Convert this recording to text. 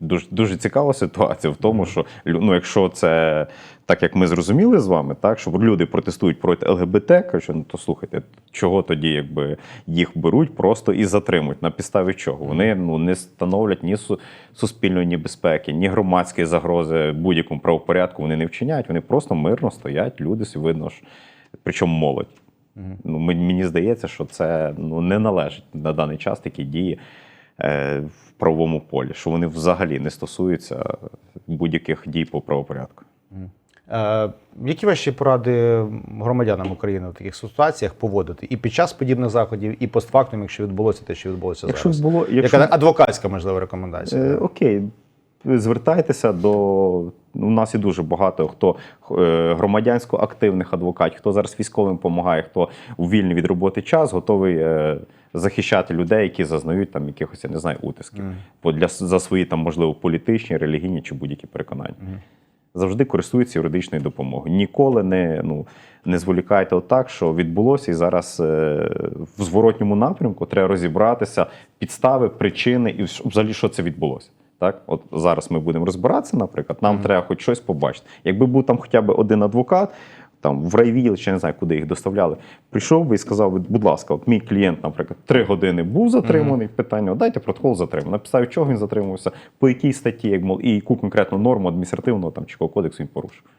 дуже, дуже цікава ситуація в тому, що ну, якщо це так, як ми зрозуміли з вами, так що люди протестують проти ЛГБТ, кажуть, ну то слухайте, чого тоді, якби їх беруть просто і затримують на підставі чого? Вони ну не становлять ні су- суспільної небезпеки, ні громадської загрози будь-якому правопорядку. Вони не вчиняють. Вони просто мирно стоять. Люди видно ж, причому молодь. Ну, мені здається, що це ну, не належить на даний час такі дії в правовому полі, що вони взагалі не стосуються будь-яких дій по правопорядку. Е, які ваші поради громадянам України в таких ситуаціях поводити і під час подібних заходів, і постфактум, якщо відбулося те, що відбулося Якщо зараз? було, якщо, Яка адвокатська можливо рекомендація? Е, окей, звертайтеся до. У нас є дуже багато хто е, громадянсько активних адвокатів, хто зараз військовим допомагає, хто у вільний від роботи час готовий е, захищати людей, які зазнають там якихось, я не знаю, утисків. Бо для за свої там, можливо, політичні, релігійні чи будь-які переконання. Завжди користуються юридичною допомогою. Ніколи не, ну, не зволікайте отак, що відбулося, і зараз е, в зворотньому напрямку треба розібратися, підстави, причини і взагалі, що це відбулося. Так, от зараз ми будемо розбиратися, наприклад, нам треба хоч щось побачити. Якби був там хоча б один адвокат, там в райвіл, чи не знаю, куди їх доставляли, прийшов би і сказав би, будь ласка, от мій клієнт, наприклад, три години був затриманий. Питання: дайте протокол затримав. Написав, чого він затримувався, по якій статті, як мол, і яку конкретну норму адміністративного там чи кодексу він порушив.